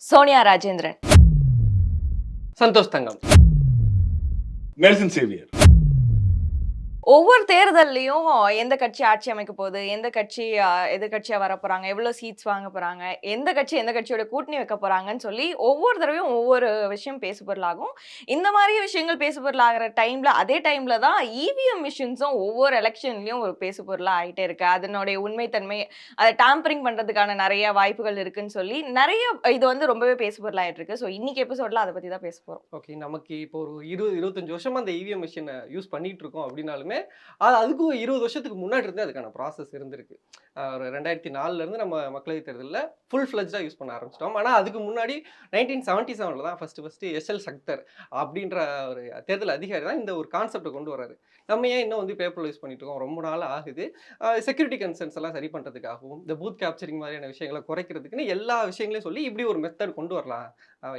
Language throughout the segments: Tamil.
సోనియా రాజేంద్రన్. సంతోష్ తంగం. Medicine saviour. ஒவ்வொரு தேர்தல்லையும் எந்த கட்சி ஆட்சி அமைக்க போகுது? எந்த கட்சி எதிர்கட்சியாக வர போகிறாங்க எவ்வளோ சீட்ஸ் வாங்க போகிறாங்க எந்த கட்சி எந்த கட்சியோட கூட்டணி வைக்க போகிறாங்கன்னு சொல்லி ஒவ்வொரு தடவையும் ஒவ்வொரு விஷயம் பேசு பொருளாகும் இந்த மாதிரி விஷயங்கள் பேசு பொருளாகிற டைமில் அதே டைமில் தான் இவிஎம் மிஷின்ஸும் ஒவ்வொரு எலெக்ஷன்லேயும் ஒரு பேசு பொருளாக ஆகிட்டே இருக்குது அதனுடைய உண்மைத்தன்மை அதை டேம்பரிங் பண்ணுறதுக்கான நிறைய வாய்ப்புகள் இருக்குன்னு சொல்லி நிறைய இது வந்து ரொம்பவே பேசு பொருளாகிட்டு இருக்கு. ஸோ இன்னைக்கு எபிசோடில் அதை பற்றி தான் பேச போகிறோம் ஓகே நமக்கு இப்போ ஒரு இருபது இருபத்தஞ்சு வருஷமாக அந்த இவிஎம் மிஷினை யூஸ் பண்ணிகிட்டு இருக்கோம் அப்படின்னாலுமே அது அதுக்கு இருபது வருஷத்துக்கு முன்னாடி இருந்தே அதுக்கான ப்ராசஸ் இருந்திருக்கு. ஒரு ரெண்டாயிரத்தி நாலுல இருந்து நம்ம மக்களவைத் தேர்தலில் ஃபுல் ஃப்ளெஜ்டாக யூஸ் பண்ண ஆரம்பிச்சிட்டோம். ஆனால் அதுக்கு முன்னாடி நைன்டீன் செவன்ட்டி செவனில் தான் ஃபர்ஸ்ட் ஃபர்ஸ்ட் எஸ்எல் சக்தர் அப்படின்ற ஒரு தேர்தல் அதிகாரி தான் இந்த ஒரு கான்செப்டை கொண்டு வராரு நம்ம ஏன் இன்னும் வந்து பேப்பரில் யூஸ் பண்ணிட்டு இருக்கோம்? ரொம்ப நாள் ஆகுது. செக்யூரிட்டி கன்சர்ன்ஸ் எல்லாம் சரி பண்ணுறதுக்காகவும் இந்த பூத் கேப்சரிங் மாதிரியான விஷயங்களை குறைக்கிறதுக்குன்னு எல்லா விஷயங்களையும் சொல்லி இப்படி ஒரு மெத்தட் கொண்டு வரலாம்.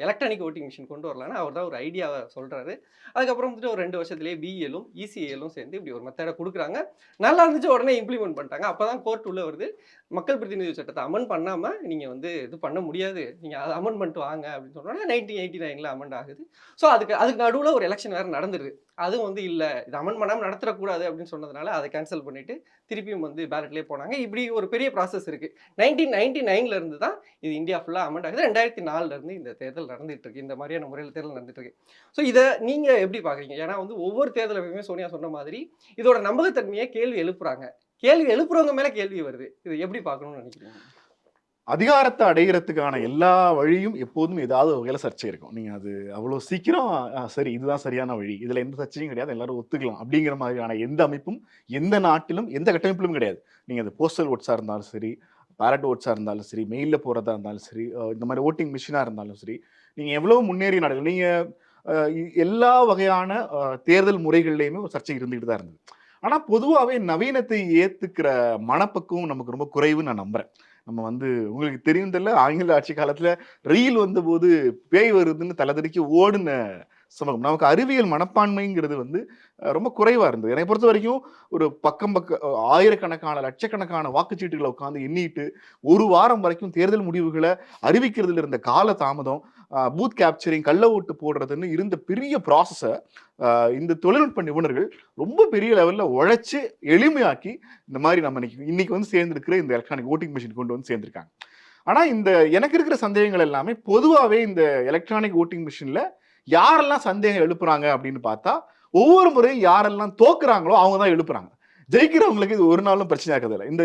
எலக்ட்ரானிக் ஓட்டிங் மிஷின் கொண்டு வரலான்னு அவர் தான் ஒரு ஐடியாவை சொல்கிறாரு அதுக்கப்புறம் வந்துட்டு ஒரு ரெண்டு வருஷத்துலேயே பிஏலும் இசிஏலும் சேர்ந்து இப்படி ஒரு மெத்தடை கொடுக்குறாங்க. நல்லா இருந்துச்சு உடனே இம்ப்ளிமெண்ட் பண்ணிட்டாங்க. அப்போ தான் கோர்ட் உள்ள வருது. மக்கள் பிரதிநிதி சட்டத்தை அமெண்ட் பண்ணாமல் நீங்கள் வந்து இது பண்ண முடியாது. நீங்கள் அதை அமெண்ட் பண்ணிட்டு வாங்க அப்படின்னு சொன்னோன்னா நைன்டீன் எயிட்டி நைனில் அமெண்ட் ஆகுது. ஸோ அதுக்கு அதுக்கு நடுவில் ஒரு எலெக்ஷன் வேறு நடந்துருது. அதுவும் வந்து இல்லை. இது அமன் பண்ணாமல் நடத்தக்கூடாது அப்படின்னு சொன்னதுனால அதை கேன்சல் பண்ணிட்டு திருப்பியும் வந்து பேலட்லேயே போனாங்க. இப்படி ஒரு பெரிய ப்ராசஸ் இருக்குது நைன்டீன் நைன்டி நைன்ல இருந்து தான் இது இந்தியா ஃபுல்லாக அமெண்ட் ஆகுது. ரெண்டாயிரத்தி நாலுல இருந்து இந்த தேர்தல் நடந்துட்டு இருக்கு. இந்த மாதிரியான முறையில் தேர்தல் நடந்துட்டு இருக்கு. ஸோ இதை நீங்கள் எப்படி பார்க்குறீங்க? ஏன்னா வந்து ஒவ்வொரு தேர்தலுமே சோனியா சொன்ன மாதிரி இதோட நம்பகத்தன்மையை கேள்வி எழுப்புறாங்க. கேள்வி எழுப்புறவங்க மேல கேள்வி வருது. இது எப்படி பார்க்கணும்னு நினைக்கிறீங்க? அதிகாரத்தை அடைகிறதுக்கான எல்லா வழியும் எப்போதும் ஏதாவது வகையில வகையில் சர்ச்சை இருக்கும். நீங்கள் அது அவ்வளோ சீக்கிரம் சரி இதுதான் சரியான வழி. இதில் எந்த சர்ச்சையும் கிடையாது. எல்லாரும் ஒத்துக்கலாம். அப்படிங்கிற மாதிரியான எந்த அமைப்பும் எந்த நாட்டிலும் எந்த கட்டமைப்பிலும் கிடையாது. நீங்கள் அது போஸ்டல் ஓட்ஸாக இருந்தாலும் சரி பேரட் ஓட்ஸாக இருந்தாலும் சரி மெயிலில் போகிறதா இருந்தாலும் சரி இந்த மாதிரி ஓட்டிங் மிஷினாக இருந்தாலும் சரி நீங்கள் எவ்வளோ முன்னேறிய நாடுகள் நீங்கள் எல்லா வகையான தேர்தல் முறைகள்லையுமே ஒரு சர்ச்சை இருந்துகிட்டு தான் இருந்தது. ஆனால் பொதுவாகவே நவீனத்தை ஏற்றுக்கிற மனப்பக்குவம் நமக்கு ரொம்ப குறைவுன்னு நான் நம்புகிறேன் நம்ம வந்து உங்களுக்கு தெரியும் தெரியல ஆங்கில ஆட்சி காலத்தில் ரயில் வந்தபோது பேய் வருதுன்னு தலைதறிக்கு ஓடுன சமூகம் நமக்கு அறிவியல் மனப்பான்மைங்கிறது வந்து ரொம்ப குறைவாக இருந்தது. என்னை பொறுத்த வரைக்கும் ஒரு பக்கம் பக்க ஆயிரக்கணக்கான லட்சக்கணக்கான வாக்குச்சீட்டுகளை உட்காந்து எண்ணிட்டு ஒரு வாரம் வரைக்கும் தேர்தல் முடிவுகளை அறிவிக்கிறதுல இருந்த கால தாமதம் பூத் கேப்சரிங் கள்ள ஓட்டு போடுறதுன்னு இருந்த பெரிய ப்ராசஸை இந்த தொழில்நுட்ப நிபுணர்கள் ரொம்ப பெரிய லெவலில் உழைச்சி எளிமையாக்கி இந்த மாதிரி நம்ம இன்னைக்கு இன்னைக்கு வந்து சேர்ந்துருக்கிற இந்த எலக்ட்ரானிக் ஓட்டிங் மிஷின் கொண்டு வந்து சேர்ந்திருக்காங்க ஆனால் இந்த எனக்கு இருக்கிற சந்தேகங்கள் எல்லாமே பொதுவாகவே இந்த எலக்ட்ரானிக் ஓட்டிங் மிஷினில் யாரெல்லாம் சந்தேகம் எழுப்புறாங்க அப்படின்னு பார்த்தா ஒவ்வொரு முறையும் யாரெல்லாம் தோக்குறாங்களோ அவங்க தான் எழுப்புறாங்க ஜெயிக்கிறவங்களுக்கு இது ஒரு நாளும் பிரச்சனை இருக்கிறது இந்த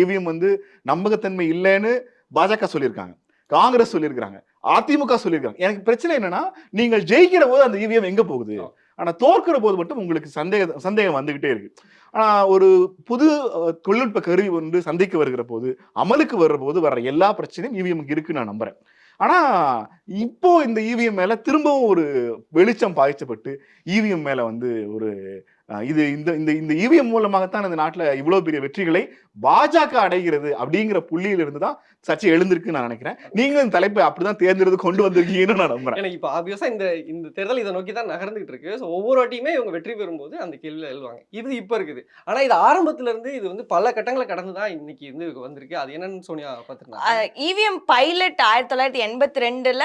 இவிஎம் வந்து நம்பகத்தன்மை இல்லைன்னு பாஜக சொல்லியிருக்காங்க காங்கிரஸ் சொல்லியிருக்கிறாங்க அதிமுக சொல்லியிருக்காங்க. எனக்கு பிரச்சனை என்னன்னா நீங்கள் ஜெயிக்கிற போது அந்த இவிஎம் எங்க போகுது? ஆனா தோற்கிற போது மட்டும் உங்களுக்கு சந்தேக சந்தேகம் வந்துகிட்டே இருக்கு. ஆனா ஒரு புது தொழில்நுட்ப கருவி வந்து சந்தைக்கு வருகிற போது அமலுக்கு வர்ற போது வர்ற எல்லா பிரச்சனையும் இவிஎம்க்கு இருக்குன்னு நான் நம்புறேன். ஆனா இப்போ இந்த இவிஎம் மேல திரும்பவும் ஒரு வெளிச்சம் பாய்ச்சப்பட்டு இவிஎம் மேல வந்து ஒரு இது இந்த இந்த இந்த இவிஎம் மூலமாகத்தான் இந்த நாட்டுல இவ்வளவு பெரிய வெற்றிகளை பாஜக அடைகிறது அப்படிங்கிற புள்ளியில இருந்து தான் சர்ச்சை எழுந்திருக்குன்னு நான் நினைக்கிறேன். நீங்களும் இந்த தலைப்பை அப்படிதான் தேர்ந்தெடுத்து கொண்டு வந்திருக்கீங்கன்னு நான் நம்புறேன். எனக்கு இப்போ ஆப்வியஸா இந்த இந்த தேர்தல் இதை நோக்கி தான் நகர்ந்துகிட்டு இருக்கு. ஸோ ஒவ்வொரு வாட்டியுமே இவங்க வெற்றி பெறும்போது அந்த கேள்வியில் எழுவாங்க. இது இப்போ இருக்குது. ஆனா இது ஆரம்பத்துல இருந்து இது வந்து பல கட்டங்களை கடந்து தான் இன்னைக்கு வந்து வந்திருக்கு. அது என்னன்னு சோனியா பார்த்துருந்தாங்க இவிஎம் பைலட் ஆயிரத்தி தொள்ளாயிரத்தி எண்பத்தி ரெண்டுல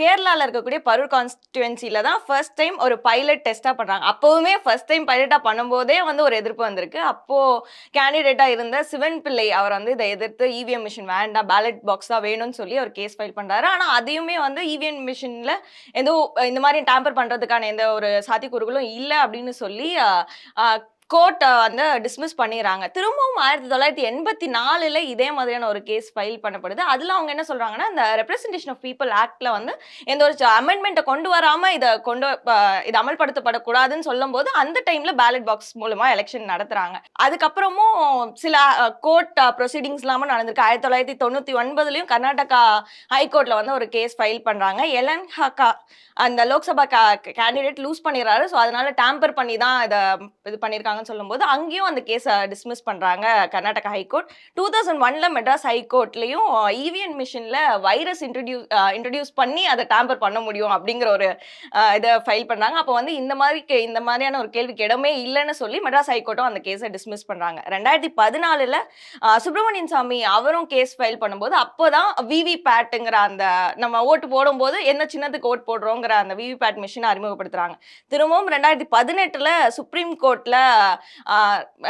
கேரளால இருக்கக்கூடிய பரூர் கான்ஸ்டிடுவன்சில தான் ஃபர்ஸ்ட் டைம் ஒரு பைலட் டெஸ்டா பண்றாங்க. அப்பவுமே ஃபர்ஸ்ட் டைம் பைலட்டா பண்ணும்போதே வந்து ஒரு எதிர்ப்பு வந்திருக்கு. அப்போ கேண்டிடேட்டா இருந்த சிவன் பிள்ளை அவர் வந்து இதை எதிர்த்து இவிஎம் மிஷின் வேண்டாம் பேலட் பாக்ஸ் தான் வேணும்னு சொல்லி அவர் கேஸ் ஃபைல் பண்றாரு. ஆனா அதையுமே வந்து இவிஎம் மிஷின்ல எந்த இந்த மாதிரி டேம்பர் பண்றதுக்கான எந்த ஒரு சாத்தியக்கூறுகளும் இல்லை அப்படின்னு சொல்லி கோர்ட் வந்து டிஸ்மிஸ் பண்ணிடுறாங்க. திரும்பவும் ஆயிரத்தி தொள்ளாயிரத்தி எண்பத்தி நாலுல இதே மாதிரியான ஒரு கேஸ் ஃபைல் பண்ணப்படுது. அதில் அவங்க என்ன சொல்றாங்கன்னா இந்த ரெப்ரசன்டேஷன் ஆஃப் பீப்புள் ஆக்ட்ல வந்து எந்த ஒரு அமெண்ட்மெண்ட்டை கொண்டு வராம இதை கொண்டு இதை இது அமல்படுத்தப்படக்கூடாதுன்னு சொல்லும்போது அந்த டைம்ல பேலட் பாக்ஸ் மூலமா எலெக்ஷன் நடத்துறாங்க. அதுக்கப்புறமும் சில கோர்ட் ப்ரொசீடிங்ஸ் இல்லாமல் நடந்திருக்கு. ஆயிரத்தி தொள்ளாயிரத்தி தொண்ணூத்தி ஒன்பதுலயும் கர்நாடகா ஹைகோர்ட்ல வந்து ஒரு கேஸ் ஃபைல் பண்றாங்க. எலன் ஹக்கா அந்த லோக்சபா கேண்டிடேட் லூஸ் பண்ணிடுறாரு. ஸோ அதனால டேம்பர் பண்ணி தான் இதை இது பண்ணியிருக்காங்க பண்ணியிருக்காங்கன்னு சொல்லும்போது அங்கேயும் அந்த கேஸை டிஸ்மிஸ் பண்ணுறாங்க கர்நாடகா ஹைகோர்ட் டூ தௌசண்ட் ஒன்ல மெட்ராஸ் ஹைகோர்ட்லேயும் இவிஎன் மிஷினில் வைரஸ் இன்ட்ரடியூஸ் இன்ட்ரடியூஸ் பண்ணி அதை டேம்பர் பண்ண முடியும் அப்படிங்கிற ஒரு இதை ஃபைல் பண்ணுறாங்க அப்போ வந்து இந்த மாதிரி கே- இந்த மாதிரியான ஒரு கேள்விக்கு இடமே இல்லைன்னு சொல்லி மெட்ராஸ் ஹைகோர்ட்டும் அந்த கேஸை டிஸ்மிஸ் பண்ணுறாங்க ரெண்டாயிரத்தி பதினாலில் சுப்பிரமணியன் சாமி அவரும் கேஸ் ஃபைல் பண்ணும்போது அப்போதான் விவி பேட்டுங்கிற அந்த நம்ம ஓட்டு போடும்போது என்ன சின்னத்துக்கு ஓட் போடுறோங்கிற அந்த விவி பேட் மிஷினை அறிமுகப்படுத்துகிறாங்க திரும்பவும் ரெண்டாயிரத்தி பதினெட்டில் சுப்ரீம் கோர்ட்டில்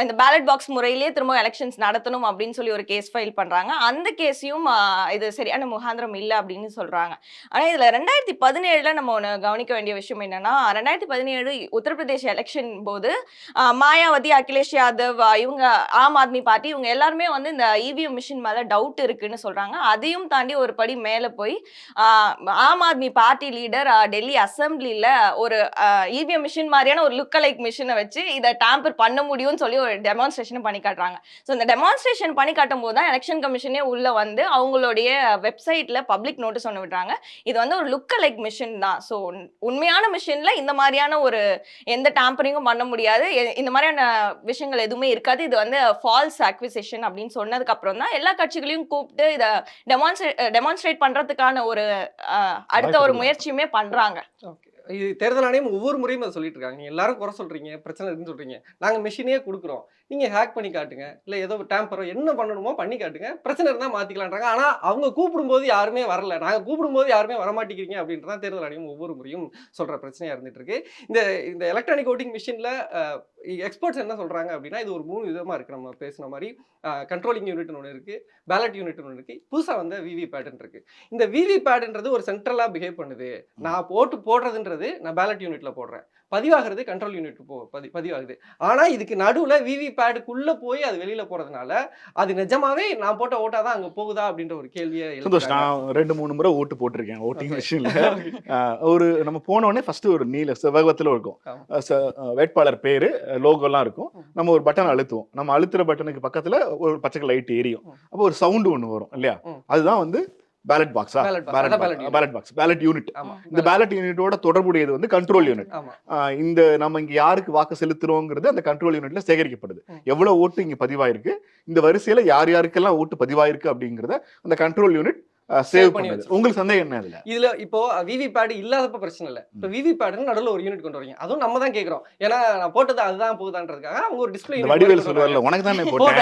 இந்த பேலட் பாக்ஸ் முறையிலேயே திரும்ப எலெக்ஷன்ஸ் நடத்தணும் அப்படின்னு சொல்லி ஒரு கேஸ் ஃபைல் பண்ணுறாங்க அந்த கேஸையும் இது சரியான முகாந்திரம் இல்லை அப்படின்னு சொல்கிறாங்க ஆனால் இதில் ரெண்டாயிரத்தி பதினேழில் நம்ம ஒன்று கவனிக்க வேண்டிய விஷயம் என்னென்னா ரெண்டாயிரத்தி பதினேழு உத்தரப்பிரதேச எலெக்ஷன் போது மாயாவதி அகிலேஷ் யாதவ் இவங்க ஆம் ஆத்மி பார்ட்டி இவங்க எல்லாருமே வந்து இந்த இவிஎம் மிஷின் மேலே டவுட் இருக்குன்னு சொல்கிறாங்க அதையும் தாண்டி ஒரு படி மேலே போய் ஆம் ஆத்மி பார்ட்டி லீடர் டெல்லி அசம்பிளியில் ஒரு இவிஎம் மிஷின் மாதிரியான ஒரு லுக்கலைக் மிஷினை வச்சு இதை டேம்பர் பண்ண முடியும்னு சொல்லி ஒரு டெமான்ஸ்ட்ரேஷன் பண்ணி காட்டுறாங்க. ஸோ இந்த டெமான்ஸ்ட்ரேஷன் பண்ணி காட்டும் போது தான் எலெக்ஷன் கமிஷனே உள்ள வந்து அவங்களுடைய வெப்சைட்ல பப்ளிக் நோட்டீஸ் ஒன்று விடுறாங்க. இது வந்து ஒரு லுக் லைக் மிஷின் தான் ஸோ உண்மையான மிஷின்ல இந்த மாதிரியான ஒரு எந்த டேம்பரிங்கும் பண்ண முடியாது. இந்த மாதிரியான விஷயங்கள் எதுவுமே இருக்காது. இது வந்து ஃபால்ஸ் அக்விசிஷன் அப்படின்னு சொன்னதுக்கு அப்புறம் தான் எல்லா கட்சிகளையும் கூப்பிட்டு இதை டெமான்ஸ்ட்ரேட் டெமான்ஸ்ட்ரேட் பண்றதுக்கான ஒரு அடுத்த ஒரு முயற்சியுமே பண்றாங்க. ஓகே இது தேர்தல் ஆணையம் ஒவ்வொரு முறையும் அதை சொல்லிட்டு இருக்காங்க. எல்லாரும் குறை சொல்றீங்க பிரச்சனை இருக்குன்னு சொல்றீங்க. நாங்கள் மிஷினே கொடுக்குறோம். நீங்கள் ஹேக் பண்ணி காட்டுங்க. இல்லை ஏதோ டேம்பரோ என்ன பண்ணணுமோ பண்ணி காட்டுங்க. பிரச்சனை இருந்தால் மாற்றிக்கலான்றாங்க ஆனால் அவங்க கூப்பிடும்போது யாருமே வரல. நாங்கள் கூப்பிடும்போது யாருமே வரமாட்டேங்கிறீங்க அப்படின்றதான் தேர்தல் ஆணையம் ஒவ்வொரு முறையும் சொல்கிற பிரச்சனையாக இருந்துட்டு இருக்கு இந்த இந்த எலக்ட்ரானிக் ஓட்டிங் மிஷினில் எக்ஸ்பர்ட்ஸ் என்ன சொல்கிறாங்க அப்படின்னா இது ஒரு மூணு விதமாக இருக்குது நம்ம பேசின மாதிரி கண்ட்ரோலிங் யூனிட்னு ஒன்று இருக்குது பேலட் யூனிட்னு ஒன்று இருக்குது புதுசாக வந்த விவி பேட்டன் இருக்குது இந்த விவி பேட்ன்றது ஒரு சென்ட்ரலாக பிஹேவ் பண்ணுது. நான் போட்டு போடுறதுன்றது நான் பேலட் யூனிட்டில் போடுறேன். பதிவாகிறது கண்ட்ரோல் யூனிட் போ பதி பதிவாகுது ஆனா இதுக்கு நடுவுல விவி பேடுக்குள்ள போய் அது வெளியில போறதுனால அது நிஜமாவே நான் போட்ட ஓட்டா தான் அங்க போகுதா அப்படின்ற ஒரு கேள்வியை சந்தோஷ். நான் ரெண்டு மூணு முறை ஓட்டு போட்டிருக்கேன் ஓட்டிங். மிஷின்ல ஒரு நம்ம போன உடனே ஃபர்ஸ்ட் ஒரு நீல செவ்வகத்துல இருக்கும் வேட்பாளர் பேரு லோகோலாம் இருக்கும். நம்ம ஒரு பட்டன் அழுத்துவோம் நம்ம அழுத்துற பட்டனுக்கு பக்கத்துல ஒரு பச்சை லைட் எரியும். அப்போ ஒரு சவுண்ட் ஒன்று வரும் இல்லையா. அதுதான் வந்து பேலட் பாக்ஸா பேலட் பாக்ஸ் பேலட் யூனிட் இந்த பேலட் யூனிட்டோட தொடர்புடையது வந்து கண்ட்ரோல் யூனிட் இந்த நம்ம இங்க யாருக்கு வாக்கு செலுத்துறோங்கிறது அந்த கண்ட்ரோல் யூனிட்ல சேகரிக்கப்படுது. எவ்வளவு ஓட்டு இங்க பதிவாயிருக்கு? இந்த வரிசையில யார் யாருக்கெல்லாம் ஓட்டு பதிவாயிருக்கு அப்படிங்கறத அந்த கண்ட்ரோல் யூனிட் சேவ் பண்ணி. உங்களுக்கு சந்தேகம் என்ன இதுல இதுல இப்போ விவி பேட் இல்லாதப்ப பிரச்சனை இல்ல. இப்போ விவி நடுவுல ஒரு யூனிட் கொண்டு வரீங்க. அதுவும் நம்ம தான் கேக்குறோம் ஏன்னா நான் போட்டது அதுதான் போகுதான்றதுக்காக அவங்க ஒரு டிஸ்பிளே வடிவேல் சொல்லுவார்ல உனக்கு தானே போட்டேன்.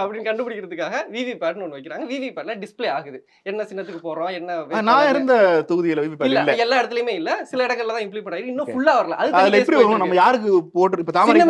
அப்படின்னு கண்டுபிடிக்கிறதுக்காக விவி பேட்னு ஒன்று வைக்கிறாங்க. விவி பேட்ல டிஸ்ப்ளே ஆகுது. என்ன சின்னத்துக்கு போறோம் என்ன நான் இருந்த தொகுதியில விவி இல்ல இல்ல. எல்லா இடத்துலயுமே இல்ல. சில இடங்கள்ல தான் இம்ப்ளிமெண்ட் ஆகி இன்னும். ஃபுல்லா வரல. அது எப்படி வரும்? நம்ம யாருக்கு போட்டு இப்ப தாமரை.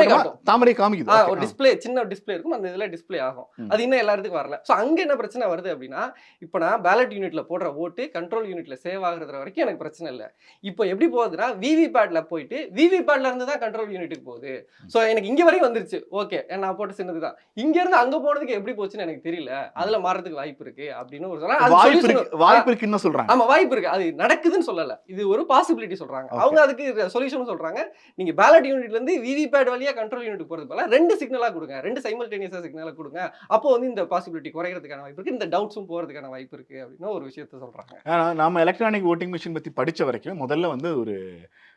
தாமரை காமிக்குது. ஒரு. டிஸ்ப்ளே சின்ன டிஸ்ப்ளே இருக்கும். அந்த இதுல டிஸ்ப்ளே ஆகும். அது இன்னும் எல்லா இடத்துக்கும் வரல. சோ அங்க என்ன பிரச்சனை வருது அப்படின்னா இப்போ நான் பேலட் யூனிட்ல போடுற ஓட்டு கண்ட்ரோல் யூனிட்ல சேவ் ஆகுறது வரைக்கும் எனக்கு பிரச்சனை இல்ல. இப்போ எப்படி போகுதுன்னா விவி பேட்ல போயிட்டு விவி பேட்ல இருந்து தான் கண்ட்ரோல் யூனிட்டுக்கு போகுது. சோ எனக்கு இங்க வரைக்கும் வந்துருச்சு. ஓகே நான் போட்ட சின்னது தான். இங்க இருந்து அங்க போனதுக்கு எப்படி போச்சுன்னு எனக்கு தெரியல. அதுல மாறதுக்கு வாய்ப்பு இருக்கு அப்படின்னு ஒரு சொல்றாங்க வாய்ப்பு இருக்குன்னு சொல்றாங்க. ஆமா வாய்ப்பு இருக்கு. அது நடக்குதுன்னு சொல்லல. இது ஒரு பாசிபிலிட்டி சொல்றாங்க. அவங்க அதுக்கு சொல்யூஷன் சொல்றாங்க. நீங்க பேலட் யூனிட்ல இருந்து விவிபேட் வழியா கண்ட்ரோல் யூனிட் போறது போல ரெண்டு சிக்னலா கொடுங்க. ரெண்டு சைமல்டேனியஸா சிக்னலா கொடுங்க. அப்போ வந்து இந்த பாசிபிலிட்டி குறையறதுக்கான வாய்ப்பு இருக்கு. இந்த டவுட்ஸும் போறதுக்கான வாய்ப்பு இருக்கு. அப்படின்னு ஒரு விஷயத்த சொல்றாங்க. ஆனா, நாம எலக்ட்ரானிக் ஓட்டிங் மிஷின் பத்தி படிச்ச வரைக்கும் முதல்ல வந்து ஒரு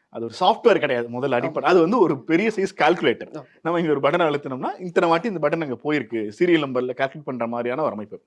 அது ஒரு சாஃப்ட்வேர் கிடையாது. முதல்ல அடிப்படை. அது வந்து ஒரு பெரிய சைஸ் கால்குலேட்டர். நம்ம இங்க ஒரு பட்டன் அழுத்தினோம்னா இத்தனை வாட்டி இந்த பட்டன் அங்க போயிருக்கு. சீரியல் நம்பர்ல கால்குலேட் பண்ற மாதிரியான ஒரு அமைப்பு.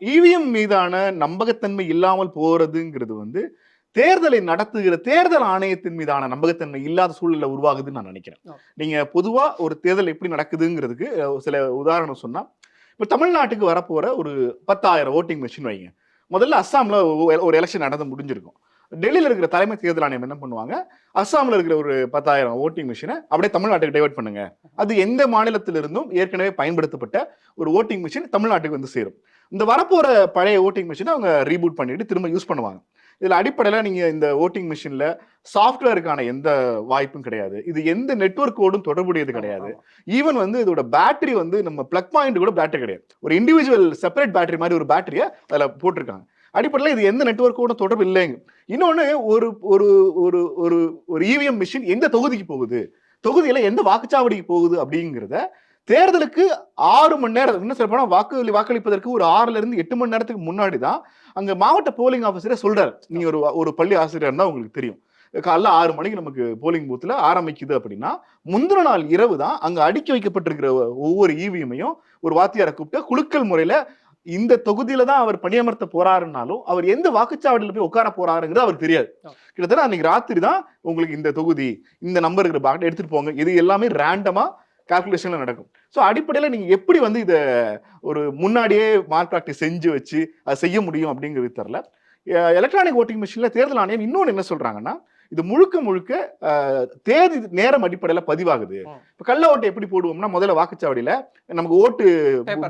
இவிஎம் மீதான நம்பகத்தன்மை இல்லாமல் போறதுங்கிறது வந்து தேர்தலை நடத்துகிற தேர்தல் ஆணையத்தின் மீதான நம்பகத்தன்மை இல்லாத சூழ்நிலை உருவாகுதுன்னு நான் நினைக்கிறேன். நீங்க பொதுவா ஒரு தேர்தல் எப்படி நடக்குதுங்கிறதுக்கு சில உதாரணம் சொன்னா இப்போ தமிழ்நாட்டுக்கு வரப்போகிற ஒரு பத்தாயிரம் ஓட்டிங் மிஷின் வைங்க. முதல்ல அஸ்ஸாம்ல ஒரு- ஒரு எலெக்ஷன் நடந்து முடிஞ்சிருக்கும். டெல்லியில் இருக்கிற தலைமை தேர்தல் ஆணையம் என்ன பண்ணுவாங்க? அஸ்ஸாமில் இருக்கிற ஒரு பத்தாயிரம் ஓட்டிங் மிஷினை அப்படியே தமிழ்நாட்டுக்கு டைவர்ட் பண்ணுங்க. அது எந்த மாநிலத்திலிருந்தும் ஏற்கனவே பயன்படுத்தப்பட்ட ஒரு ஓட்டிங் மிஷின் தமிழ்நாட்டுக்கு வந்து சேரும். இந்த வரப்போகிற பழைய ஓட்டிங் மிஷினை அவங்க ரீபூட் பண்ணிட்டு திரும்ப யூஸ் பண்ணுவாங்க. இதுல அடிப்படையில நீங்க இந்த ஓட்டிங் மிஷின்ல சாஃப்ட்வேருக்கான எந்த வாய்ப்பும் கிடையாது. இது எந்த நெட்வொர்க்கோடும் தொடர்புடையது கிடையாது. ஈவன் வந்து இதோட பேட்டரி வந்து நம்ம பிளக் பாயிண்ட் கூட பேட்டரி கிடையாது. ஒரு இண்டிவிஜுவல் செப்பரேட் பேட்டரி மாதிரி ஒரு பேட்டரியை அதில் போட்டிருக்காங்க. அடிப்படையில் இது எந்த நெட்வொர்க்கோட தொடர்பு இல்லைங்க. இன்னொன்று ஒரு ஒரு ஒரு ஒரு ஒரு இவிஎம் மிஷின் எந்த தொகுதிக்கு போகுது? தொகுதியில் எந்த வாக்குச்சாவடிக்கு போகுது அப்படிங்கிறத தேர்தலுக்கு ஆறு மணி நேரம் இன்னும் சொல்ல போனால் வாக்கு வாக்களிப்பதற்கு ஒரு ஆறுல இருந்து எட்டு மணி நேரத்துக்கு முன்னாடி தான் அங்க மாவட்ட போலிங் ஆஃபீஸரே சொல்றாரு. நீங்க ஒரு ஒரு பள்ளி ஆசிரியர் தான் உங்களுக்கு தெரியும். காலைல ஆறு மணிக்கு நமக்கு போலிங் பூத்தில் ஆரம்பிக்குது அப்படின்னா முந்தின நாள் இரவு தான் அங்கே அடுக்கி வைக்கப்பட்டிருக்கிற ஒவ்வொரு ஈவிஎம்மையும் ஒரு வாத்தியாரை கூப்பிட்டு குலுக்கல் முறையில் இந்த தொகுதியில தான் அவர் பணியமர்த்த போறாருன்னாலும் அவர் எந்த வாக்குச்சாவடியில் போய் உட்கார போறாருங்கிறது அவருக்கு தெரியாது. கிட்டத்தட்ட அன்னைக்கு ராத்திரி தான் உங்களுக்கு இந்த தொகுதி இந்த நம்பர் இருக்கிற பாக்கெட் எடுத்துட்டு போங்க. இது எல்லாமே ரேண்டமா கால்குலேஷன்ல நடக்கும். ஸோ அடிப்படையில் நீங்க எப்படி வந்து இதை ஒரு முன்னாடியே மார்க் ப்ராக்டிஸ் செஞ்சு வச்சு அதை செய்ய முடியும் அப்படிங்கிறது தெரில எலக்ட்ரானிக் ஓட்டிங் மிஷினில் தேர்தல் ஆணையம் இன்னொன்று என்ன சொல்றாங்கன்னா இது முழுக்க முழுக்க தேதி நேரம் அடிப்படையில் பதிவாகுது. இப்போ கள்ள ஓட்டு எப்படி போடுவோம்னா முதல்ல வாக்குச்சாவடியில் நமக்கு ஓட்டு.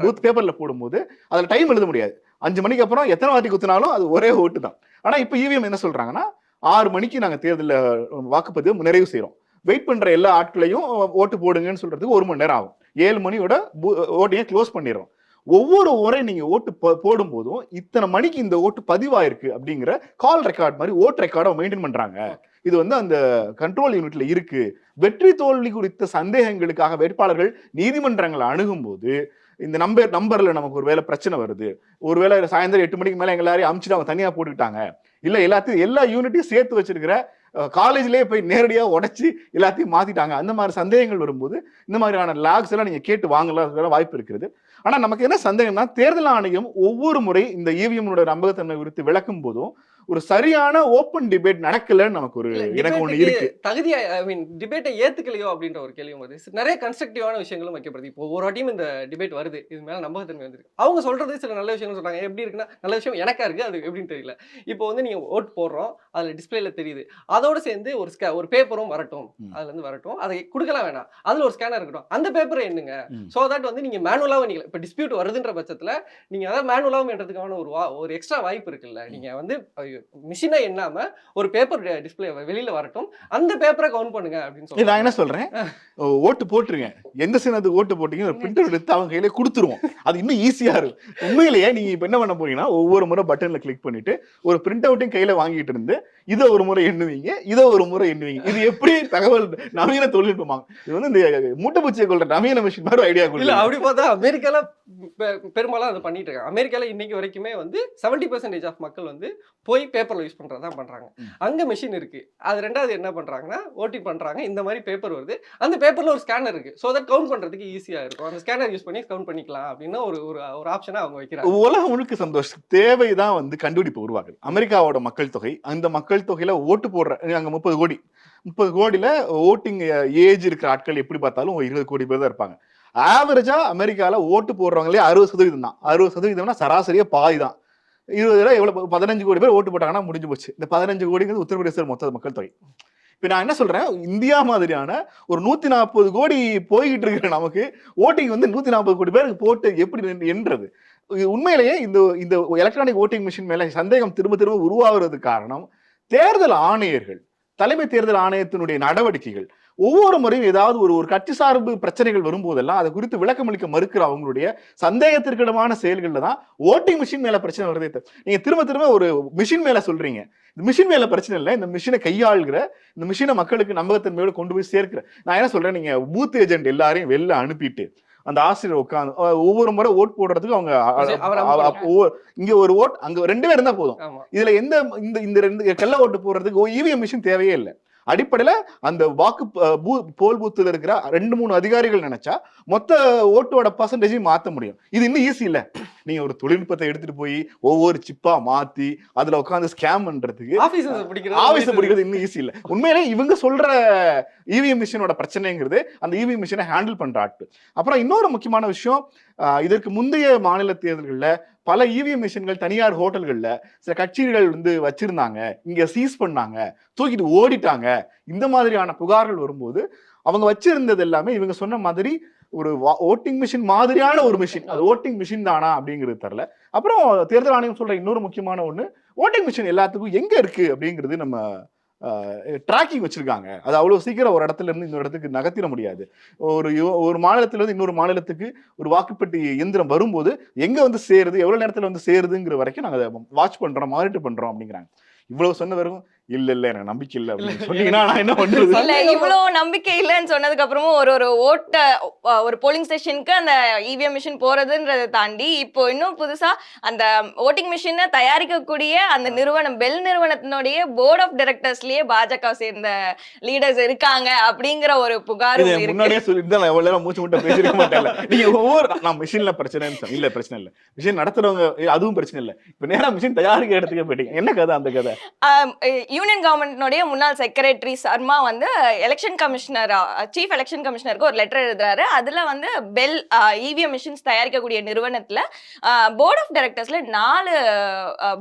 பூத் பேப்பரில் போடும்போது அதில் டைம் எழுத முடியாது. அஞ்சு மணிக்கு அப்புறம் எத்தனை வாட்டி குத்தினாலும் அது ஒரே ஓட்டு தான் ஆனால் இப்போ இவிஎம் என்ன சொல்றாங்கன்னா ஆறு மணிக்கு நாங்கள் தேர்தலில் வாக்குப்பதிவு நிறைவு செய்கிறோம் வெயிட் பண்ற எல்லா ஆட்களையும் ஓட்டு போடுங்கன்னு சொல்றதுக்கு ஒரு மணி நேரம் ஆகும். ஏழு மணியோட ஓட்டையை க்ளோஸ் பண்ணிடுறோம் ஒவ்வொரு முறை நீங்க ஓட்டு போ- போடும்போதும் இத்தனை மணிக்கு இந்த ஓட்டு பதிவாயிருக்கு அப்படிங்கிற கால் ரெக்கார்ட் மாதிரி ஓட் ரெக்கார்டை மெயின்டைன் பண்றாங்க. இது வந்து அந்த கண்ட்ரோல் யூனிட்ல இருக்கு. வெற்றி தோல்வி குறித்த சந்தேகங்களுக்காக வேட்பாளர்கள் நீதிமன்றங்களை அணுகும்போது இந்த நம்பர் நம்பர்ல நமக்கு ஒரு வேலை பிரச்சனை வருது. ஒருவேளை சாயந்தரம் எட்டு மணிக்கு மேல எங்க எல்லாரையும் அமுச்சுட்டு அவங்க தனியா போட்டுக்கிட்டாங்க. இல்ல எல்லாத்தையும் எல்லா யூனிட்டையும் சேர்த்து வச்சிருக்கிற காலேஜ்லயே போய் நேரடியாக உடச்சி எல்லாத்தையும் மாத்திட்டாங்க. அந்த மாதிரி சந்தேகங்கள் வரும்போது இந்த மாதிரியான லாக்ஸ் எல்லாம் நீங்கள் கேட்டு வாங்கலாம் வாய்ப்பு இருக்கிறது. ஆனால் நமக்கு என்ன சந்தேகம்னா தேர்தல் ஆணையம் ஒவ்வொரு முறை இந்த இவிஎம்னோட நம்பகத்தன்மை குறித்து விளக்கும் போதும் ஒரு சரியான ஓப்பன் டிபேட் நடக்கலன்னு நமக்கு ஒரு எனக்கு debate-க்கு இருக்கு. தகுதியா ஐ மீன் டிபேட்டை ஏத்துக்கலையோ அப்படின்ற ஒரு கேள்வி வருது. நிறைய கன்ஸ்ட்ரக்டிவான விஷயங்களும் வைக்கப்படுது. இப்போ ஒரு வாட்டியும் இந்த டிபேட் வருது. இது மேல நம்பகத்தன்மை வந்திருக்கு. அவங்க சொல்றது சில நல்ல விஷயங்கள் சொல்றாங்க. எப்படி இருக்குன்னா நல்ல விஷயம் எனக்கா இருக்கு அது எப்படின்னு தெரியல. இப்போ வந்து நீங்க ஓட் போடுறோம். அதுல டிஸ்பிளேல தெரியுது. அதோட சேர்ந்து ஒரு ஸ்கே ஒரு பேப்பரும் வரட்டும். அதுல இருந்து வரட்டும். அதை கொடுக்கலாம் வேணாம். அதுல ஒரு ஸ்கேனர் இருக்கட்டும். அந்த பேப்பரை ம். சோ தட் வந்து நீங்க மேனுவலாவும் நீங்க இப்போ டிஸ்பியூட் வருதுன்ற பட்சத்துல நீங்க அதாவது மேனுவலாவும் என்றதுக்கான ஒரு ஒரு எக்ஸ்ட்ரா வாய்ப்பு இருக்குல்ல. நீங்க வந்து மிஷினை எண்ணாம ஒரு பேப்பர் டிஸ்பிளே வெளியில வரட்டும். அந்த பேப்பரை கவுண்ட் பண்ணுங்க அப்படின்னு இல்ல, நான் என்ன சொல்றேன்? ஓட்டு போட்டுருங்க. எந்த சின்னத்துக்கு ஓட்டு போட்டீங்க ஒரு பிரிண்டர் எடுத்து அவங்க கையில கொடுத்துருவோம். அது இன்னும் ஈஸியா இருக்கும். உண்மையிலேயே நீங்க இப்ப என்ன பண்ண போறீங்கன்னா ஒவ்வொரு முறை பட்டன்ல கிளிக் பண்ணிட்டு ஒரு பிரிண்ட் அவுட்டையும் கையில வாங்கிட்டு இருந்து இதை ஒரு முறை எண்ணுவீங்க இதை ஒரு முறை எண்ணுவீங்க. இது எப்படி தகவல் நவீன தொழில்நுட்பமாங்க இது வந்து இந்த மூட்டை பூச்சியை கொள்ற நவீன மிஷின் மாதிரி ஐடியா இல்ல கொடுங்க அப்படி பார்த்தா அமெரிக்கால பெரும்பாலும் அதை பண்ணிட்டு இருக்காங்க. அமெரிக்கால இன்னைக்கு வரைக்குமே வந்து 70% பர்சன்டேஜ் ஆஃப் மக்கள் வந்து போய் பேப்பர்ல யூஸ் பண்றதா பண்றாங்க. அங்க மெஷின் இருக்கு. அது ரெண்டாவது என்ன பண்றாங்கன்னா ஓட்டி பண்றாங்க. இந்த மாதிரி பேப்பர் வருது. அந்த பேப்பர்ல ஒரு ஸ்கேனர் இருக்கு. சோ தட் கவுண்ட் பண்றதுக்கு ஈஸியா இருக்கும். அந்த ஸ்கேனர் யூஸ் பண்ணி கவுண்ட் பண்ணிக்கலாம் அப்படின்னு ஒரு ஒரு ஒரு ஆப்ஷனை அவங்க வைக்கிறாங்க. உலகம் முழுக்க சந்தோஷம் தேவைதான் வந்து கண்டுபிடிப்பு உருவாக்குது அமெரிக்காவோட மக்கள் தொகை அந்த மக்கள் தொகையில ஓட்டு போடுற அங்க முப்பது கோடி. முப்பது கோடியில ஓட்டிங் ஏஜ் இருக்கிற ஆட்கள் எப்படி பார்த்தாலும் இருபது கோடி பேர் தான் இருப்பாங்க. ஆவரேஜா அமெரிக்கால ஓட்டு போடுறவங்களே அறுபது சதவீதம் தான். அறுபது சதவீதம்னா சராசரியா பாதி தான். இருபதுல எவ்வளவு பதினஞ்சு கோடி பேர் ஓட்டு போட்டாங்கன்னா முடிஞ்சு போச்சு. இந்த பதினஞ்சு கோடிங்கிறது உத்தரப்பிரதேச மொத்த மக்கள் தொகை. இப்போ நான் என்ன சொல்றேன்? இந்தியா மாதிரியான ஒரு நூத்தி நாற்பது கோடி போய்கிட்டு இருக்கிற நமக்கு ஓட்டிங் வந்து நூத்தி நாற்பது கோடி பேருக்கு போட்டு எப்படி என்றது உண்மையிலேயே இந்த இந்த எலக்ட்ரானிக் ஓட்டிங் மிஷின் மேல சந்தேகம் திரும்ப திரும்ப உருவாகிறதுக்கு காரணம் தேர்தல் ஆணையர்கள் தலைமை தேர்தல் ஆணையத்தினுடைய நடவடிக்கைகள் ஒவ்வொரு முறையும் ஏதாவது ஒரு ஒரு கட்சி சார்பு பிரச்சனைகள் வரும்போதெல்லாம் அதை குறித்து விளக்கமளிக்க மறுக்கிற அவங்களுடைய சந்தேகத்திற்கிடமான செயல்களில் தான் ஓட்டிங் மிஷின் மேல பிரச்சனை வருதே நீங்க திரும்ப திரும்ப ஒரு மிஷின் மேல சொல்றீங்க. இந்த மிஷின் மேல பிரச்சனை இல்லை இந்த மிஷினை கையாளுகிற இந்த மிஷினை மக்களுக்கு நம்பகத்தன்மையோடு கொண்டு போய் சேர்க்கிற. நான் என்ன சொல்றேன் நீங்க பூத் ஏஜென்ட் எல்லாரையும் வெளில அனுப்பிட்டு அந்த ஆசிரியர் உட்காந்து ஒவ்வொரு முறை ஓட் போடுறதுக்கு அவங்க இங்க ஒரு ஓட் அங்க ரெண்டு பேர் இருந்தா போதும். இதுல எந்த இந்த இந்த ரெண்டு கள்ள ஓட்டு போடுறதுக்கு இவிஎம் மிஷின் தேவையே இல்லை. அடிப்படையில அந்த வாக்கு போல் பூத்துல இருக்கிற ரெண்டு மூணு அதிகாரிகள் நினைச்சா மொத்த ஓட்டோட பர்சன்டேஜையும் மாத்த முடியும். இது இன்னும் ஈஸி இல்ல. நீங்க ஒரு தொழில்நுட்பத்தை எடுத்துட்டு போய் ஒவ்வொரு சிப்பா மாத்தி அதுல உட்காந்து ஸ்கேம் பண்றதுக்கு ஆபீசர்ஸ் பிடிக்கிறது இன்னும் ஈஸி இல்ல. உண்மையிலே இவங்க சொல்ற இவிஎம் மிஷினோட பிரச்சனைங்கிறது அந்த இவிஎம் மிஷினை ஹேண்டில் பண்ற ஆட்கள். அப்புறம் இன்னொரு முக்கியமான விஷயம் இதற்கு முந்தைய மாநில தேர்தல்கள்ல பல இவிஎம் மிஷின்கள் தனியார் ஹோட்டல்கள்ல சில கட்சிகள் வந்து வச்சிருந்தாங்க. இங்க சீஸ் பண்ணாங்க. தூக்கிட்டு ஓடிட்டாங்க. இந்த மாதிரியான புகார்கள் வரும்போது அவங்க வச்சிருந்தது எல்லாமே இவங்க சொன்ன மாதிரி ஒரு ஓட்டிங் மிஷின் மாதிரியான ஒரு மிஷின் அது ஓட்டிங் மிஷின் தானா அப்படிங்கிறது தெரில அப்புறம் தேர்தல் ஆணையம் சொல்ற இன்னொரு முக்கியமான ஒன்று ஓட்டிங் மிஷின் எல்லாத்துக்கும் எங்க இருக்கு அப்படிங்கிறது நம்ம ட்ராக்கிங் வச்சிருக்காங்க. அது அவ்வளோ சீக்கிரம் ஒரு இடத்துல இருந்து இன்னொரு இடத்துக்கு நகர்த்திட முடியாது. ஒரு ஒரு மாநிலத்திலிருந்து இன்னொரு மாநிலத்துக்கு ஒரு வாக்குப்பெட்டி எந்திரம் வரும்போது எங்க வந்து சேருது எவ்வளோ நேரத்தில் வந்து சேருதுங்கிற வரைக்கும் நாங்கள் அதை வாட்ச் பண்றோம் மானிட்டர் பண்றோம் அப்படிங்கிறாங்க. இவ்வளவு சொன்ன வரைக்கும் இல்ல இல்ல எனக்கு நம்பிக்கை இல்ல அப்படின்னு சொன்னீங்கன்னா நான் என்ன பண்றது? இல்ல இவ்வளவு நம்பிக்கை இல்லைன்னு சொன்னதுக்கு அப்புறமும் ஒரு ஒரு ஓட்ட ஒரு போலிங் ஸ்டேஷனுக்கு அந்த இவிஎம் மிஷின் போறதுன்றதை தாண்டி இப்போ இன்னும் புதுசா அந்த ஓட்டிங் மிஷினை தயாரிக்கக்கூடிய அந்த நிறுவனம் பெல் நிறுவனத்தினுடைய போர்ட் ஆஃப் டைரக்டர்ஸ்லயே பாஜக சேர்ந்த லீடர்ஸ் இருக்காங்க அப்படிங்கிற ஒரு இருக்கு. முன்னாடியே சொல்லிட்டு நான் எவ்வளவு நேரம் மூச்சு முட்டை பேசிருக்க மாட்டேன்ல நீங்க ஒவ்வொரு நான் மிஷின்ல பிரச்சனைன்னு சொன்னேன். இல்ல பிரச்சனை இல்ல. மிஷின் நடத்துறவங்க அதுவும் பிரச்சனை இல்ல. இப்ப நேரா மிஷின் தயாரிக்க இடத்துக்கே போயிட்டீங்க. என்ன கதை அந்த கதை? யூனியன் கவர்மெண்ட்னுடைய முன்னாள் செக்ரட்டரி சர்மா வந்து எலெக்ஷன் கமிஷனர் சீஃப் எலெக்ஷன் கமிஷனருக்கு ஒரு லெட்டர் எழுதுறாரு. அதுல வந்து பெல் இவிஎம் மிஷின்ஸ் தயாரிக்கக்கூடிய நிறுவனத்துல போர்ட் ஆஃப் டைரக்டர்ஸ்ல நாலு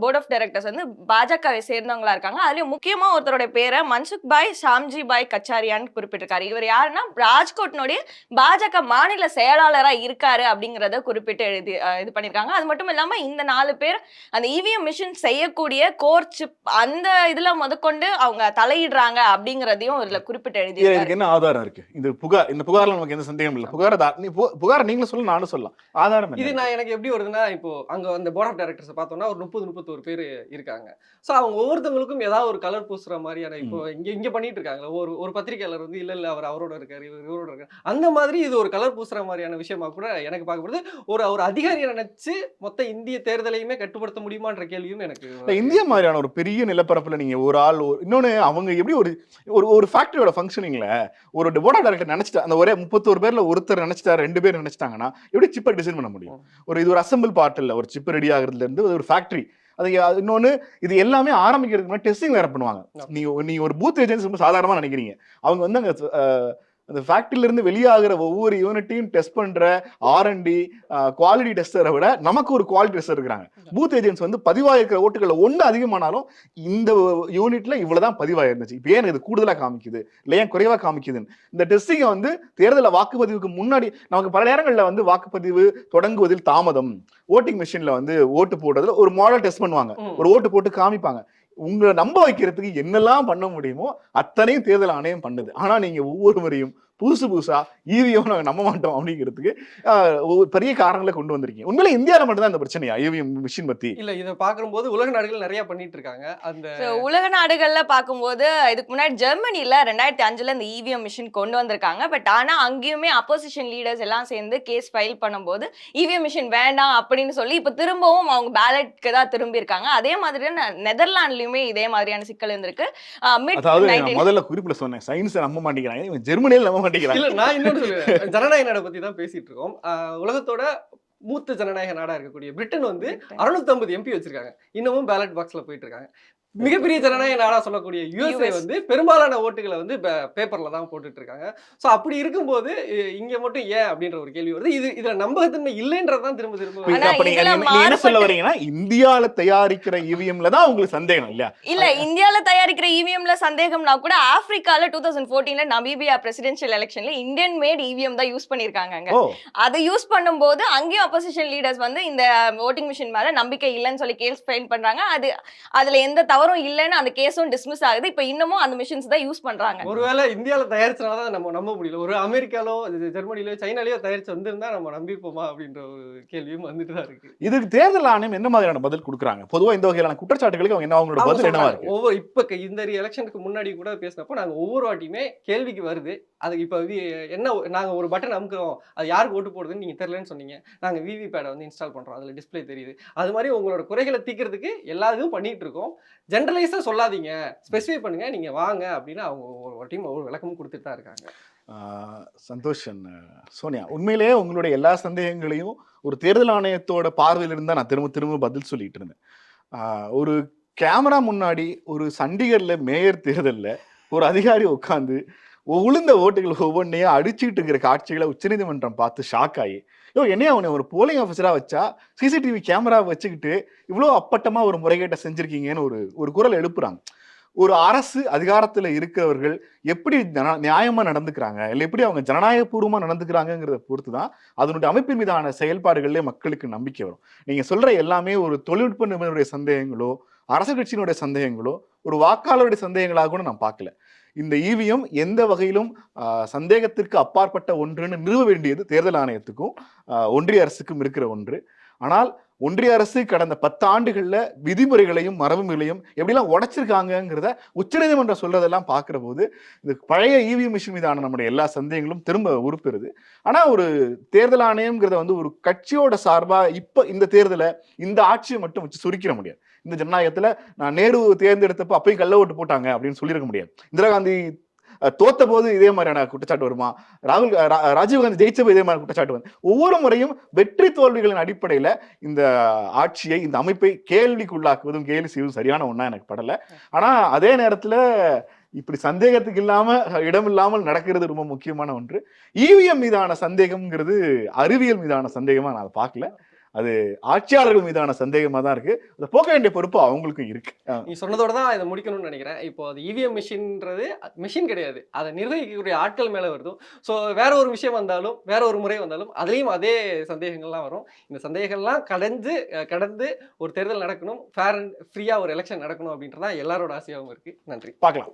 போர்ட் ஆஃப் டைரக்டர்ஸ் வந்து பாஜகவை சேர்ந்தவங்களா இருக்காங்க. அதுலயும் முக்கியமா ஒருத்தரோட பேரை மன்சுக் பாய் ஷாம்ஜி பாய் கச்சாரியான்னு குறிப்பிட்டிருக்காரு. இவர் யாருன்னா ராஜ்கோட்னுடைய பாஜக மாநில செயலாளரா இருக்காரு அப்படிங்கறத குறிப்பிட்டு எழுதி இது பண்ணிருக்காங்க அது மட்டும் இல்லாம இந்த நாலு பேர் அந்த இவிஎம் மிஷின் செய்யக்கூடிய கோர் சிப் அந்த இதுல முதற்கொண்டு அவங்க தலையிடுறாங்க அப்படிங்கறதையும் இதுல குறிப்பிட்டு எழுதியிருக்காரு. எனக்கு என்ன ஆதாரம் இருக்கு? இது புகார் இந்த புகார்ல நமக்கு எந்த சந்தேகம் இல்ல. புகார தா- நீ பு- புகார் நீங்களும் சொல்ல நானும் சொல்லலாம். ஆதாரம் இது நான் எனக்கு எப்படி வருதுன்னா இப்போ அங்க அந்த போர்ட் ஆஃப் டைரக்டர்ஸ் பார்த்தோம்னா ஒரு முப்பது முப்பத்தோரு பேர் இருக்காங்க. ஸோ அவங்க ஒவ்வொருத்தவங்களுக்கும் ஏதாவது ஒரு கலர் பூசுற மாதிரியான இப்போ இங்க இங்க பண்ணிட்டு இருக்காங்களா ஒரு ஒரு பத்திரிகையாளர் வந்து இல்ல இல்ல அவர் அவரோட இருக்காரு இவர் இவரோட இருக்காரு. அந்த மாதிரி இது ஒரு கலர் பூசுற மாதிரியான விஷயமா கூட எனக்கு பார்க்கப்படுது. ஒரு ஒரு அதிகாரியை நினைச்சு மொத்த இந்திய தேர்தலையுமே கட்டுப்படுத்த முடியுமான்ற கேள்வியும் எனக்கு இந்தியா மாதிரியான ஒரு பெரிய நிலப்பரப்புல நீங்க ஒரு ஆள் ஒரு- இன்னொன்னு அவங்க எப்படி ஒரு ஒரு ஒரு ஃபேக்டரியோட ஃபங்க்ஷனிங்ல ஒரு போர்ட் டைரக்டர் நினைச்சிட்டா அந்த ஒரே முப்பத்தோரு பேர்ல ஒருத்தர் நினைச்சிட்டா ரெண்டு பேர் நினைச்சிட்டாங்கன்னா எப்படி சிப்பை டிசைன் பண்ண முடியும்? ஒரு இது ஒரு அசம்பிள் பார்ட் இல்ல ஒரு சிப் ரெடி ஆகுறதுல இருந்து அது ஒரு ஃபேக்டரி அது இன்னொன்னு இது எல்லாமே ஆரம்பிக்கிறதுக்கு முன்னாடி டெஸ்டிங் வேற பண்ணுவாங்க. நீங்க நீங்க ஒரு பூத் ஏஜென்சி ரொம்ப சாதாரணமா நினைக்கிறீங்க. அவங்க வந்து அங்க அந்த ஃபேக்டரியில இருந்து வெளியாகிற ஒவ்வொரு யூனிட்டையும் டெஸ்ட் பண்ற ஆர்என்டி குவாலிட்டி டெஸ்டரை விட நமக்கு ஒரு குவாலிட்டி டெஸ்டர் இருக்கிறாங்க. பூத் ஏஜென்ட்ஸ் வந்து பதிவாயிருக்கிற ஓட்டுகள் ஒன்று அதிகமானாலும் இந்த யூனிட்ல இவ்வளவுதான் பதிவாயிருந்துச்சு. இப்போ ஏன் இது கூடுதலா காமிக்குது? இல்லை ஏன் குறைவா காமிக்குதுன்னு? இந்த டெஸ்டிங்கை வந்து தேர்தலில் வாக்குப்பதிவுக்கு முன்னாடி நமக்கு பல நேரங்களில் வந்து வாக்குப்பதிவு தொடங்குவதில் தாமதம். ஓட்டிங் மிஷின்ல வந்து ஓட்டு போடுறதுல ஒரு மாடல் டெஸ்ட் பண்ணுவாங்க. ஒரு ஓட்டு போட்டு காமிப்பாங்க. உங்களை நம்ப வைக்கிறதுக்கு என்னெல்லாம் பண்ண முடியுமோ அத்தனையும் தேர்தல் ஆணையம் பண்ணுது. ஆனால் நீங்கள் ஒவ்வொரு முறையும் புதுசு புதுசா ஈவிஎம் நாங்க நம்ப மாட்டோம் அப்படிங்கிறதுக்கு பெரிய காரணங்களை கொண்டு வந்திருக்கீங்க. உண்மையில இந்தியாவில மட்டும்தான் இந்த பிரச்சனையா ஈவிஎம் மிஷின் பத்தி? இல்ல இதை பார்க்கும்போது உலக நாடுகள் நிறைய பண்ணிட்டு இருக்காங்க அந்த So, உலக நாடுகள்ல பார்க்கும்போது இதுக்கு முன்னாடி ஜெர்மனில ரெண்டாயிரத்தி அஞ்சுல இந்த இவிஎம் மிஷின் கொண்டு வந்திருக்காங்க. பட் ஆனா அங்கேயுமே அப்போசிஷன் லீடர்ஸ் எல்லாம் சேர்ந்து கேஸ் ஃபைல் பண்ணும்போது இவிஎம் மிஷின் வேண்டாம் அப்படின்னு சொல்லி இப்ப திரும்பவும் அவங்க பேலட்க்கு தான் திரும்பி இருக்காங்க அதே மாதிரி நெதர்லாண்ட்லயுமே இதே மாதிரியான சிக்கல் இருந்திருக்கு. முதல்ல குறிப்புல சொன்னேன். சயின்ஸை நம்ப மாட்டேங்கிறாங்க. இவன் ஜெர்மனியில நம்ப மாட்டேங்கிறாங்க இல்ல நான் இன்னொன்று சொல்லுவேன். ஜனநாயக நாடை பத்தி தான் பேசிட்டு இருக்கோம். உலகத்தோட மூத்த ஜனநாயக நாடா இருக்கக்கூடிய பிரிட்டன் வந்து 650 எம்பி வச்சிருக்காங்க. இன்னமும் பேலட் பாக்ஸ்ல போயிட்டு இருக்காங்க. மிகப்பெரிய ஜனநாயக நாடா சொல்லக்கூடிய யுஎஸ்ஏ. வந்து பெரும்பாலான ஓட்டுகளை வந்து பேப்பர்ல தான் போட்டுட்டு இருக்காங்க சோ அப்படி இருக்கும்போது இங்க மட்டும் ஏன் அப்படின்ற ஒரு கேள்வி வருது. இது இதுல நம்பகத்தன்மை இல்லைன்றதான் திரும்ப திரும்ப என்ன சொல்ல வரீங்கன்னா இந்தியால தயாரிக்கிற இவிஎம்ல தான் உங்களுக்கு சந்தேகம் இல்லையா? இல்ல இந்தியால தயாரிக்கிற இவிஎம்ல சந்தேகம்னா கூட ஆப்பிரிக்கால டூ தௌசண்ட் ஃபோர்டீன்ல நமீபியா பிரசிடென்ஷியல் எலெக்ஷன்ல இந்தியன் மேட் இவிஎம் தான் யூஸ் பண்ணிருக்காங்க அதை யூஸ் பண்ணும்போது அங்கேயும் அப்போசிஷன் லீடர்ஸ் வந்து இந்த ஓட்டிங் மிஷின் மேல நம்பிக்கை இல்லைன்னு சொல்லி கேஸ் ஃபைல் பண்றாங்க. அது அதுல எந்த தவறும் இல்லைன்னு அந்த கேஸும் டிஸ்மிஸ் ஆகுது. இப்ப இன்னமும் அந்த மிஷின்ஸ் தான் யூஸ் பண்றாங்க. ஒருவேளை இந்தியால தயாரிச்சனால தான் நம்ம நம்ப முடியல. ஒரு அமெரிக்காலோ ஜெர்மனிலோ சைனாலயோ தயாரிச்சு வந்திருந்தா நம்ம நம்பிப்போமா அப்படின்ற ஒரு கேள்வியும் வந்துட்டு தான் இருக்கு. இதுக்கு தேர்தல் ஆணையம் என்ன மாதிரியான பதில் கொடுக்குறாங்க? பொதுவா இந்த வகையிலான குற்றச்சாட்டுகளுக்கு அவங்க என்ன அவங்களோட அவங்க பதில் என்னவா. இருக்கு? ஒவ்வொரு இப்ப இந்த எலெக்ஷனுக்கு முன்னாடி கூட பேசினப்போ நாங்க ஒவ்வொரு வாட்டியுமே கேள்விக்கு வருது. அதுக்கு இப்ப என்ன ஒ- நாங்க ஒரு பட்டன் அமுக்குறோம். அது யாருக்கு ஓட்டு போடுதுன்னு நீங்க தெரியலன்னு சொன்னீங்க. நாங்க விவி பேடை வந்து இன்ஸ்டால் பண்றோம். அதுல டிஸ்ப்ளே தெரியுது. அது மாதிரி உங்களோட குறைகளை தீர்க்கறதுக்கு எல்லா இதுவும் பண்ணிட்டு இருக்கோம். ஜென்ரலைஸாக சொல்லாதீங்க. ஸ்பெசிஃபை பண்ணுங்க நீங்கள் வாங்க அப்படின்னு அவங்க ஒவ்வொரு வாட்டியும் ஒரு விளக்கமும் கொடுத்துட்டு தான் இருக்காங்க. சந்தோஷ் சோனியா உண்மையிலேயே உங்களுடைய எல்லா சந்தேகங்களையும் ஒரு தேர்தல் ஆணையத்தோட பார்வையிலிருந்து நான் திரும்ப திரும்ப பதில் சொல்லிட்டு இருந்தேன். ஒரு கேமரா முன்னாடி ஒரு சண்டிகரில் மேயர் தேர்தலில் ஒரு அதிகாரி உட்காந்து உளுந்த ஓட்டுகள் ஒவ்வொன்றையும் அடிச்சுக்கிட்டு இருக்கிற காட்சிகளை உச்சநீதிமன்றம் பார்த்து ஷாக் ஆகி யோ என்னையா அவனை ஒரு போலிங் ஆஃபீஸராக வச்சா சிசிடிவி கேமரா வச்சுக்கிட்டு இவ்வளோ அப்பட்டமாக ஒரு முறைகேட்டை செஞ்சுருக்கீங்கன்னு ஒரு ஒரு குரல் எழுப்புறாங்க. ஒரு அரசு அதிகாரத்தில் இருக்கிறவர்கள் எப்படி நியாயமாக நடந்துக்கிறாங்க? இல்லை எப்படி அவங்க ஜனநாயகபூர்வமாக நடந்துக்கிறாங்கிறத பொறுத்து தான் அதனுடைய அமைப்பின் மீதான செயல்பாடுகளிலே மக்களுக்கு நம்பிக்கை வரும். நீங்கள் சொல்கிற எல்லாமே ஒரு தொழில்நுட்ப நிபுணருடைய சந்தேகங்களோ அரசு கட்சியினுடைய சந்தேகங்களோ ஒரு வாக்காளருடைய சந்தேகங்களாக கூட நான் பார்க்கல. இந்த ஈவிஎம் எந்த வகையிலும் சந்தேகத்திற்கு அப்பாற்பட்ட ஒன்றுன்னு நிறுவ வேண்டியது தேர்தல் ஆணையத்துக்கும் ஒன்றிய அரசுக்கும் இருக்கிற ஒன்று. ஆனால் ஒன்றிய அரசு கடந்த பத்து ஆண்டுகளில் விதிமுறைகளையும் மரபுகளையும் எப்படிலாம் உடைச்சிருக்காங்கங்கிறத உச்சநீதிமன்றம் சொல்றதெல்லாம் பார்க்குற போது இந்த பழைய இவிஎம் மிஷின் மீதான நம்முடைய எல்லா சந்தேகங்களும் திரும்ப உருப்பெறுது. ஆனால் ஒரு தேர்தல் ஆணையம்ங்கிறத வந்து ஒரு கட்சியோட சார்பாக இப்போ இந்த தேர்தலை இந்த ஆட்சியை மட்டும் வச்சு சுருக்கிட முடியாது. இந்த ஜனநாயகத்துல நான் நேரு தேர்ந்தெடுத்தப்ப அப்பயும் கள்ள ஓட்டு போட்டாங்க அப்படின்னு சொல்லியிருக்க முடியாது. இந்திரா காந்தி தோத்த போது இதே மாதிரியான குற்றச்சாட்டு வருமா? ராகுல் ரா- ஜெயிச்ச போது இதே மாதிரி குற்றச்சாட்டு வந்து ஒவ்வொரு முறையும் வெற்றி தோல்விகளின் அடிப்படையில இந்த ஆட்சியை இந்த அமைப்பை கேள்விக்குள்ளாக்குவதும் கேலி செய்வதும் சரியான ஒண்ணா எனக்கு படல. ஆனா அதே நேரத்துல இப்படி சந்தேகத்துக்கு இல்லாம இடம் இல்லாமல் நடக்கிறது ரொம்ப முக்கியமான ஒன்று. இவிஎம் மீதான சந்தேகம்ங்கிறது அறிவியல் மீதான சந்தேகமா நான் அதை பார்க்கல. அது ஆட்சியாளர்கள் மீதான சந்தேகமா தான் இருக்கு. அதை போக்க வேண்டிய பொறுப்பு அவங்களுக்கும் இருக்கு. அஹ் நீ சொன்னதோட தான் இதை முடிக்கணும்னு நினைக்கிறேன். இப்போ அது இவிஎம் மிஷின்ன்றது மிஷின் கிடையாது. அதை நிர்வகிக்கக்கூடிய ஆட்கள் மேலே வருது. ஸோ வேற ஒரு விஷயம் வந்தாலும் வேற ஒரு முறை வந்தாலும் அதுலேயும் அதே சந்தேகங்கள்லாம் வரும். இந்த சந்தேகங்கள்லாம் கடந்து கடந்து ஒரு தேர்தல் நடக்கணும். ஃபேர் அண்ட் ஃப்ரீயாக ஒரு எலெக்ஷன் நடக்கணும் அப்படின்றதான் எல்லாரோட ஆசையாகவும் இருக்கு. நன்றி. பார்க்கலாம்.